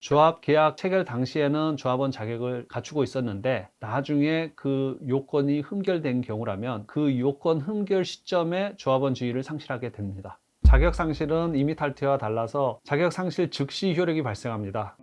조합 계약 체결 당시에는 조합원 자격을 갖추고 있었는데 나중에 그 요건이 흠결된 경우라면 그 요건 흠결 시점에 조합원 지위를 상실하게 됩니다. 자격 상실은 이미 탈퇴와 달라서 자격 상실 즉시 효력이 발생합니다.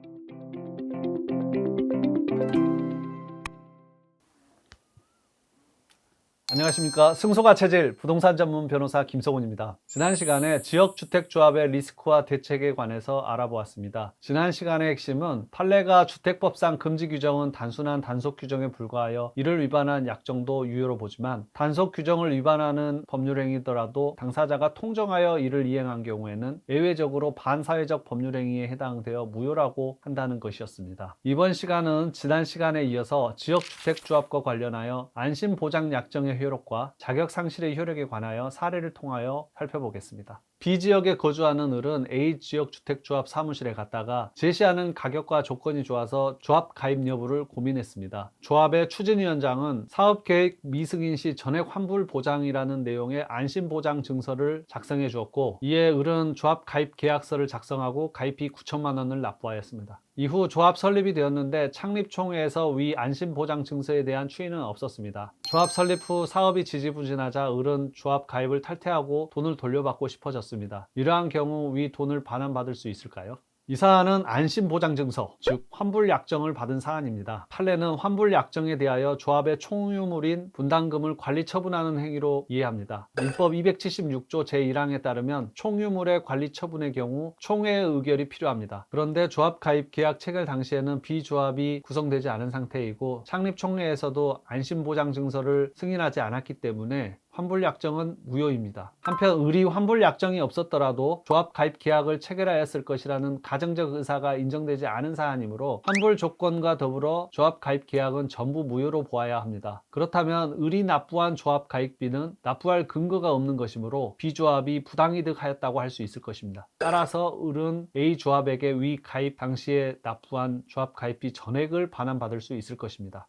안녕하십니까. 승소가 체질 부동산 전문 변호사 김성훈입니다. 지난 시간에 지역주택조합의 리스크와 대책에 관해서 알아보았습니다. 지난 시간의 핵심은 판례가 주택법상 금지 규정은 단순한 단속 규정에 불과하여 이를 위반한 약정도 유효로 보지만 단속 규정을 위반하는 법률행위더라도 당사자가 통정하여 이를 이행한 경우에는 예외적으로 반사회적 법률행위에 해당되어 무효라고 한다는 것이었습니다. 이번 시간은 지난 시간에 이어서 지역주택조합과 관련하여 안심보장 약정의 효력 과 자격 상실의 효력에 관하여 사례를 통하여 살펴보겠습니다. B 지역에 거주하는 을은 A 지역 주택조합 사무실에 갔다가 제시하는 가격과 조건이 좋아서 조합 가입 여부를 고민했습니다. 조합의 추진위원장은 사업계획 미승인 시 전액 환불 보장이라는 내용의 안심보장 증서를 작성해 주었고 이에 을은 조합 가입 계약서를 작성하고 가입비 9천만 원을 납부하였습니다. 이후 조합 설립이 되었는데 창립총회에서 위 안심보장 증서에 대한 추이는 없었습니다. 조합 설립 후 사업이 지지부진하자 을은 조합 가입을 탈퇴하고 돈을 돌려받고 싶어졌습니다. 이러한 경우 위 돈을 반환받을 수 있을까요? 이 사안은 안심보장증서, 즉 환불약정을 받은 사안입니다. 판례는 환불약정에 대하여 조합의 총유물인 분담금을 관리 처분하는 행위로 이해합니다. 민법 276조 제1항에 따르면 총유물의 관리 처분의 경우 총회의 의결이 필요합니다. 그런데 조합 가입 계약 체결 당시에는 비조합이 구성되지 않은 상태이고 창립 총회에서도 안심보장증서를 승인하지 않았기 때문에 환불 약정은 무효입니다. 한편 을이 환불 약정이 없었더라도 조합 가입 계약을 체결하였을 것이라는 가정적 의사가 인정되지 않은 사안이므로 환불 조건과 더불어 조합 가입 계약은 전부 무효로 보아야 합니다. 그렇다면 을이 납부한 조합 가입비는 납부할 근거가 없는 것이므로 비조합이 부당이득하였다고 할 수 있을 것입니다. 따라서 을은 A 조합에게 위 가입 당시에 납부한 조합 가입비 전액을 반환받을 수 있을 것입니다.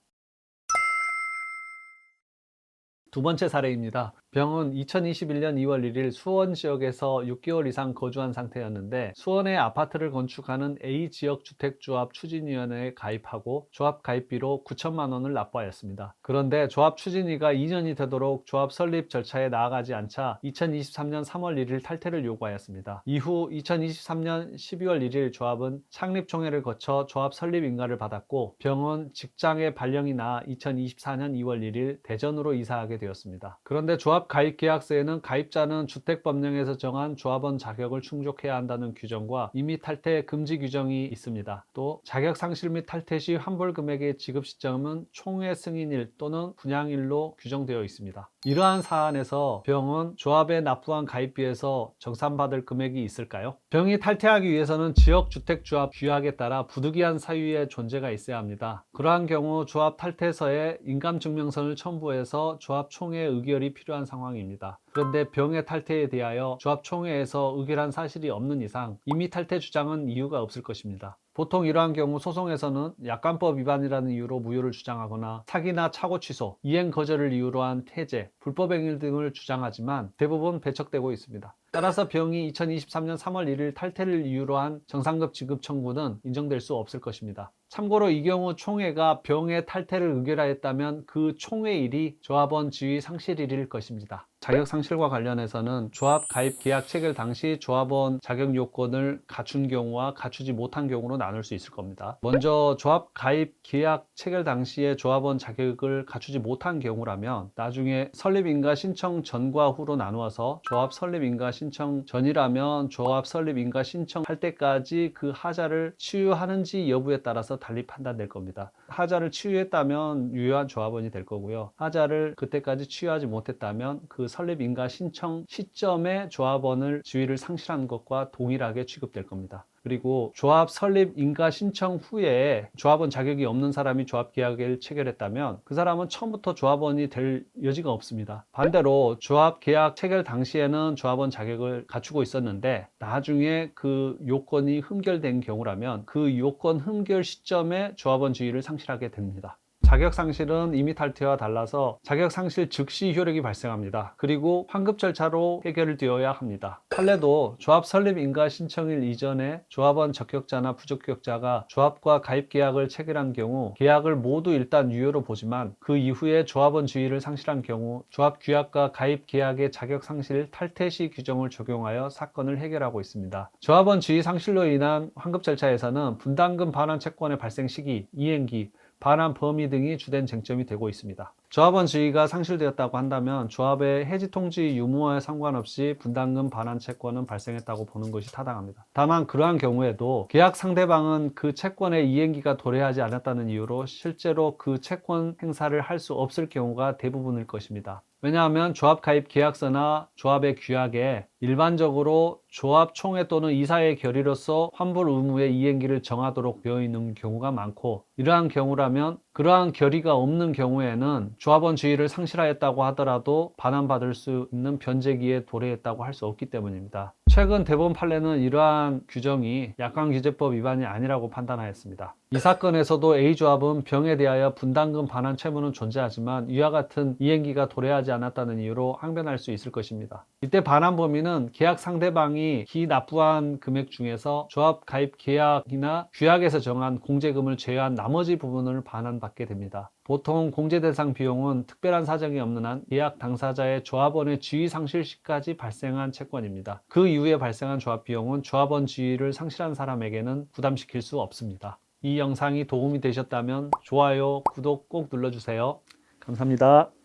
두 번째 사례입니다. 병은 2021년 2월 1일 수원 지역에서 6개월 이상 거주한 상태였는데 수원에 아파트를 건축하는 A 지역 주택조합 추진위원회에 가입하고 조합 가입비로 9천만 원을 납부하였습니다. 그런데 조합 추진위가 2년이 되도록 조합 설립 절차에 나아가지 않자 2023년 3월 1일 탈퇴를 요구하였습니다. 이후 2023년 12월 1일 조합은 창립총회를 거쳐 조합 설립 인가를 받았고 병은 직장에 발령이 나 2024년 2월 1일 대전으로 이사하게 되었습니다. 그런데 조합 가입 계약서에는 가입자는 주택법령에서 정한 조합원 자격을 충족해야 한다는 규정과 이미 탈퇴 금지 규정이 있습니다. 또 자격 상실 및 탈퇴 시 환불 금액의 지급 시점은 총회 승인일 또는 분양일로 규정되어 있습니다. 이러한 사안에서 병은 조합에 납부한 가입비에서 정산받을 금액이 있을까요? 병이 탈퇴하기 위해서는 지역주택조합 규약에 따라 부득이한 사유의 존재가 있어야 합니다. 그러한 경우 조합 탈퇴서에 인감증명서를 첨부해서 조합 총회 의결이 필요한 상황입니다. 그런데 병의 탈퇴에 대하여 조합 총회에서 의결한 사실이 없는 이상 이미 탈퇴 주장은 이유가 없을 것입니다. 보통 이러한 경우 소송에서는 약관법 위반이라는 이유로 무효를 주장하거나 사기나 차고 취소, 이행 거절을 이유로 한 퇴제, 불법 행위 등을 주장하지만 대부분 배척되고 있습니다. 따라서 병이 2023년 3월 1일 탈퇴를 이유로 한 정상급 지급 청구는 인정될 수 없을 것입니다. 참고로 이 경우 총회가 병의 탈퇴를 의결하였다면 그 총회일이 조합원 지위 상실일일 것입니다. 자격 상실과 관련해서는 조합 가입 계약 체결 당시 조합원 자격 요건을 갖춘 경우와 갖추지 못한 경우로 나눌 수 있을 겁니다. 먼저 조합 가입 계약 체결 당시에 조합원 자격을 갖추지 못한 경우라면 나중에 설립인가 신청 전과 후로 나누어서 조합 설립인가 신청 전이라면 조합 설립인가 신청할 때까지 그 하자를 치유하는지 여부에 따라서 달리 판단될 겁니다. 하자를 치유했다면 유효한 조합원이 될 거고요. 하자를 그때까지 치유하지 못했다면 그 설립 인가 신청 시점에 조합원을 지위를 상실한 것과 동일하게 취급될 겁니다. 그리고 조합 설립 인가 신청 후에 조합원 자격이 없는 사람이 조합 계약을 체결했다면 그 사람은 처음부터 조합원이 될 여지가 없습니다. 반대로 조합 계약 체결 당시에는 조합원 자격을 갖추고 있었는데 나중에 그 요건이 흠결된 경우라면 그 요건 흠결 시점에 조합원 지위를 상실하게 됩니다. 자격 상실은 이미 탈퇴와 달라서 자격 상실 즉시 효력이 발생합니다. 그리고 환급 절차로 해결되어야 합니다. 판례도 조합 설립 인가 신청일 이전에 조합원 적격자나 부적격자가 조합과 가입 계약을 체결한 경우 계약을 모두 일단 유효로 보지만 그 이후에 조합원 지위를 상실한 경우 조합 규약과 가입 계약의 자격 상실 탈퇴 시 규정을 적용하여 사건을 해결하고 있습니다. 조합원 지위 상실로 인한 환급 절차에서는 분담금 반환 채권의 발생 시기, 이행기, 반환 범위 등이 주된 쟁점이 되고 있습니다. 조합원 지위가 상실되었다고 한다면 조합의 해지 통지 유무와 상관없이 분담금 반환 채권은 발생했다고 보는 것이 타당합니다. 다만 그러한 경우에도 계약 상대방은 그 채권의 이행기가 도래하지 않았다는 이유로 실제로 그 채권 행사를 할 수 없을 경우가 대부분일 것입니다. 왜냐하면 조합 가입 계약서나 조합의 규약에 일반적으로 조합 총회 또는 이사의 결의로서 환불 의무의 이행기를 정하도록 되어 있는 경우가 많고 이러한 경우라면 그러한 결의가 없는 경우에는 조합원 지위를 상실하였다고 하더라도 반환받을 수 있는 변제기에 도래했다고 할 수 없기 때문입니다. 최근 대법원 판례는 이러한 규정이 약관규제법 위반이 아니라고 판단하였습니다. 이 사건에서도 A조합은 병에 대하여 분담금 반환 채무는 존재하지만 이와 같은 이행기가 도래하지 않았다는 이유로 항변할 수 있을 것입니다. 이때 반환 범위는 계약 상대방이 기 납부한 금액 중에서 조합 가입 계약이나 규약에서 정한 공제금을 제외한 나머지 부분을 반환받게 됩니다. 보통 공제 대상 비용은 특별한 사정이 없는 한 계약 당사자의 조합원의 지위 상실 시까지 발생한 채권입니다. 그 이후에 발생한 조합 비용은 조합원 지위를 상실한 사람에게는 부담시킬 수 없습니다. 이 영상이 도움이 되셨다면 좋아요, 구독 꼭 눌러주세요. 감사합니다.